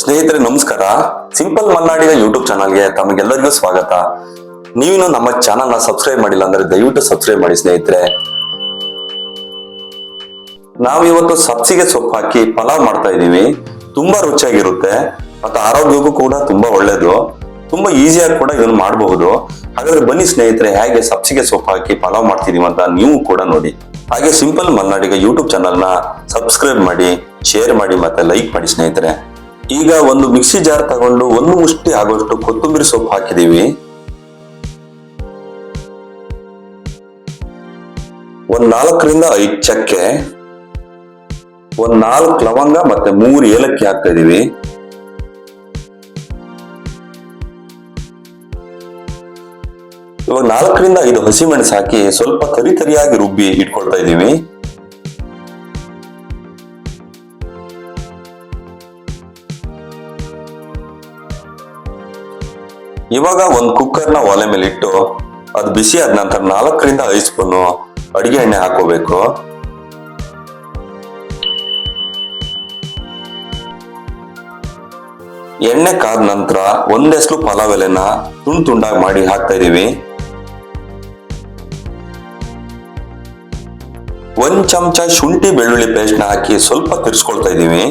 ಸ್ನೇಹಿತರೆ, ನಮಸ್ಕಾರ. Simple ಮಲ್ನಾಡಿನ YouTube ಚಾನಲ್ಗೆ ತಮಗೆಲ್ಲರಿಗೂ ಸ್ವಾಗತ. ನೀವಿನ್ನು ನಮ್ಮ ಚಾನಲ್ನ ಸಬ್ಸ್ಕ್ರೈಬ್ ಮಾಡಿಲ್ಲ ಅಂದ್ರೆ ದಯವಿಟ್ಟು ಸಬ್ಸ್ಕ್ರೈಬ್ ಮಾಡಿ ಸ್ನೇಹಿತರೆ. ನಾವಿವತ್ತು ಸಬ್ಸಿಗೆ ಸೊಪ್ಪು ಹಾಕಿ ಪಲಾವ್ ಮಾಡ್ತಾ ಇದೀವಿ ತುಂಬಾ ರುಚಿಯಾಗಿರುತ್ತೆ ಮತ್ತೆ ಆರೋಗ್ಯಕ್ಕೂ ಕೂಡ ತುಂಬಾ ಒಳ್ಳೇದು. ತುಂಬಾ ಈಸಿಯಾಗಿ ಕೂಡ ಇದನ್ನು ಮಾಡಬಹುದು. ಹಾಗಾದ್ರೆ ಬನ್ನಿ ಸ್ನೇಹಿತರೆ, ಹೇಗೆ ಸಬ್ಸಿಗೆ ಸೊಪ್ಪು ಹಾಕಿ ಪಲಾವ್ ಮಾಡ್ತಿದೀವಿ ಅಂತ ನೀವು ಕೂಡ ನೋಡಿ. ಹಾಗೆ ಸಿಂಪಲ್ ಮಲ್ನಾಡಿಗ ಯೂಟ್ಯೂಬ್ ಚಾನಲ್ನ ಸಬ್ಸ್ಕ್ರೈಬ್ ಮಾಡಿ ಶೇರ್ ಮಾಡಿ ಮತ್ತೆ ಲೈಕ್ ಮಾಡಿ ಸ್ನೇಹಿತರೆ. ಈಗ ಒಂದು ಮಿಕ್ಸಿ ಜಾರ್ ತಗೊಂಡು ಒಂದು ಮುಷ್ಟಿ ಆಗೋಷ್ಟು ಕೊತ್ತಂಬರಿ ಸೊಪ್ಪು ಹಾಕಿದೀವಿ ಒಂದ್ ನಾಲ್ಕರಿಂದ ಐದು ಚಕ್ಕೆ, ಒಂದ್ ನಾಲ್ಕು ಲವಂಗ ಮತ್ತೆ ಮೂರು ಏಲಕ್ಕಿ ಹಾಕ್ತಾ ಇದೀವಿ ಇವಾಗ ನಾಲ್ಕರಿಂದ ಐದು ಹಸಿಮೆಣಸು ಹಾಕಿ ಸ್ವಲ್ಪ ತರಿ ತರಿಯಾಗಿ ರುಬ್ಬಿ ಇಟ್ಕೊಳ್ತಾ ಇದೀವಿ ಇವಾಗ ಒಂದು ಕುಕ್ಕರ್ನ ಒಲೆ ಮೇಲೆ ಇಟ್ಟು ಅದು ಬಿಸಿ ಆದ ನಂತರ ನಾಲ್ಕರಿಂದ ಐದು ಸ್ಪೂನು ಅಡಿಗೆ ಎಣ್ಣೆ ಹಾಕೋಬೇಕು ಎಣ್ಣೆ ಕಾದ ನಂತರ ಒಂದೆಸ್ಲು ಪಲಾವ್ ಎಲೆನ ತುಂಡು ತುಂಡಾಗಿ ಮಾಡಿ ಹಾಕ್ತಾ ಇದೀವಿ. ಒಂದ್ ಚಮಚ ಶುಂಠಿ ಬೆಳ್ಳುಳ್ಳಿ ಪೇಸ್ಟ್ನ ಹಾಕಿ ಸ್ವಲ್ಪ ತಿರ್ಸ್ಕೊಳ್ತಾ ಇದೀವಿ.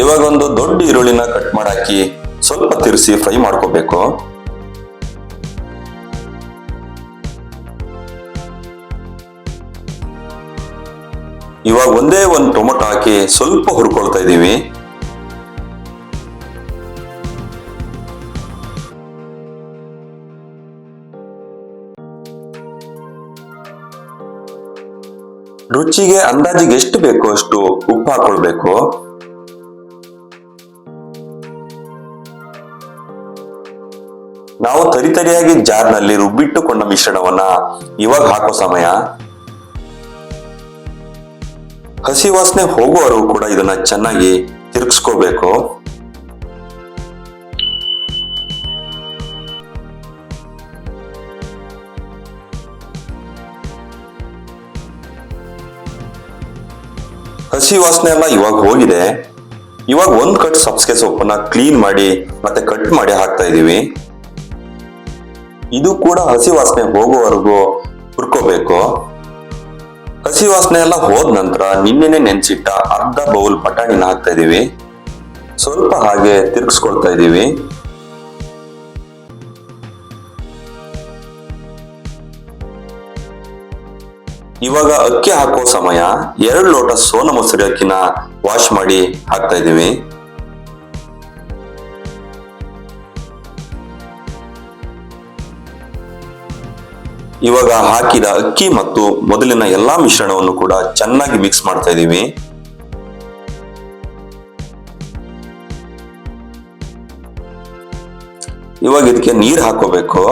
ಇವಾಗ ಒಂದು ದೊಡ್ಡ ಈರುಳ್ಳಿನ ಕಟ್ ಮಾಡಾಕಿ ಸ್ವಲ್ಪ ತಿರ್ಸಿ ಫ್ರೈ ಮಾಡ್ಕೋಬೇಕು. ಇವಾಗ ಒಂದೇ ಒಂದು ಟೊಮೊಟೊ ಹಾಕಿ ಸ್ವಲ್ಪ ಹುರ್ಕೊಳ್ತಾ ಇದ್ದೀವಿ. ರುಚಿಗೆ ಅಂದಾಜಿಗೆ ಎಷ್ಟು ಬೇಕೋ ಅಷ್ಟು ಉಪ್ಪು ಹಾಕೊಳ್ಬೇಕು. ನಾವು ತರಿತರಿಯಾಗಿ ಜಾರ್ನಲ್ಲಿ ರುಬ್ಬಿಟ್ಟುಕೊಂಡ ಮಿಶ್ರಣವನ್ನ ಇವಾಗ ಹಾಕೋ ಸಮಯ. ಹಸಿ ವಾಸನೆ ಹೋಗುವವರು ಕೂಡ ಇದನ್ನ ಚೆನ್ನಾಗಿ ತಿರುಗಿಸ್ಕೋಬೇಕು. ಹಸಿ ವಾಸನೆ ಎಲ್ಲ ಇವಾಗ ಹೋಗಿದೆ. ಇವಾಗ ಒಂದ್ ಕಟ್ ಸಬ್ಸ್ಗೆ ಸೊಪ್ಪನ್ನ ಕ್ಲೀನ್ ಮಾಡಿ ಮತ್ತೆ ಕಟ್ ಮಾಡಿ ಹಾಕ್ತಾ ಇದೀವಿ. ಇದು ಕೂಡ ಹಸಿ ವಾಸನೆ ಹೋಗುವವರೆಗೂ ಹುರ್ಕೋಬೇಕು. ಹಸಿ ವಾಸನೆ ಎಲ್ಲ ಹೋದ ನಂತರ ನಿನ್ನೆನೆ ನೆನ್ಸಿಟ್ಟ ಅರ್ಧ ಬೌಲ್ ಬಟಾಣಿನ ಹಾಕ್ತಾ ಇದೀವಿ. ಸ್ವಲ್ಪ ಹಾಗೆ ತಿರ್ಗಿಸ್ಕೊಳ್ತಾ ಇದೀವಿ. ಇವಾಗ ಅಕ್ಕಿ ಹಾಕೋ ಸಮಯ ಎರಡು ಲೋಟ ಸೋನ ಮೊಸರು ಅಕ್ಕಿನ ವಾಶ್ ಮಾಡಿ ಹಾಕ್ತಾ ಇದೀವಿ. ಇವಾಗ ಹಾಕಿದ ಅಕ್ಕಿ ಮತ್ತು ಮೊದಲಿನ ಎಲ್ಲಾ ಮಿಶ್ರಣವನ್ನು ಕೂಡ ಚೆನ್ನಾಗಿ ಮಿಕ್ಸ್ ಮಾಡ್ತಾ ಇದ್ದೀವಿ. ಇವಾಗ ಇದಕ್ಕೆ ನೀರ್ ಹಾಕೋಬೇಕು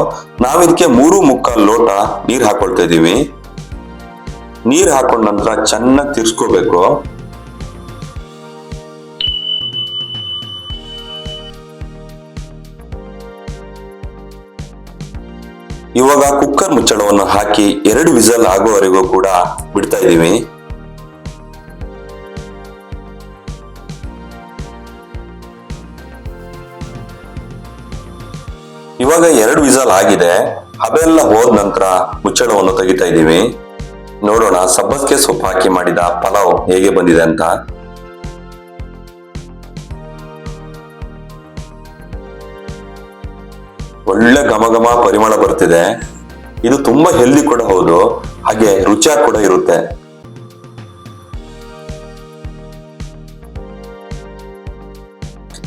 ನಾವ್ ಇದಕ್ಕೆ ಮೂರು ಮುಕ್ಕಾಲ್ ಲೋಟ ನೀರ್ ಹಾಕೊಳ್ತಾ ಇದೀವಿ ನೀರ್ ಹಾಕೊಂಡ ನಂತರ ಚೆನ್ನಾಗಿ ತಿರ್ಸ್ಕೋಬೇಕು. ಇವಾಗ ಕುಕ್ಕರ್ ಮುಚ್ಚಳವನ್ನು ಹಾಕಿ ಎರಡು ವಿಸಲ್ ಆಗುವವರೆಗೂ ಕೂಡ ಬಿಡ್ತಾ ಇದ್ದೀವಿ. ಇವಾಗ ಎರಡು ವಿಸಲ್ ಆಗಿದೆ. ಅದೆಲ್ಲ ಹೋದ ನಂತರ ಮುಚ್ಚಳವನ್ನು ತೆಗಿತಾ ಇದ್ದೀವಿ. ನೋಡೋಣ ಸಬ್ಬಸ್ಗೆ ಸೊಪ್ಪು ಹಾಕಿ ಮಾಡಿದ ಪಲಾವ್ ಹೇಗೆ ಬಂದಿದೆ ಅಂತ. ಒಳ್ಳೆ ಘಮ ಪರಿಮಳ ಬರ್ತಿದೆ. ಇದು ತುಂಬಾ ಹೆಲ್ದಿ ಕೂಡ ಹೌದು. ಹಾಗೆ ರುಚಿಯಾಗಿ ಕೂಡ ಇರುತ್ತೆ.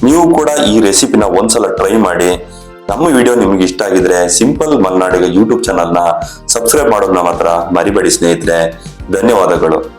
ನೀವು ಕೂಡ ಈ ರೆಸಿಪಿನ ಒಂದ್ಸಲ ಟ್ರೈ ಮಾಡಿ. ನಮ್ಮ ವಿಡಿಯೋ ನಿಮ್ಗೆ ಇಷ್ಟ ಆಗಿದ್ರೆ ಸಿಂಪಲ್ ಮಲ್ನಾಡಿಗ ಯೂಟ್ಯೂಬ್ ಚಾನಲ್ನ ಸಬ್ಸ್ಕ್ರೈಬ್ ಮಾಡೋದನ್ನ ಮಾತ್ರ ಮರಿಬೇಡಿ ಸ್ನೇಹಿತರೆ. ಧನ್ಯವಾದಗಳು.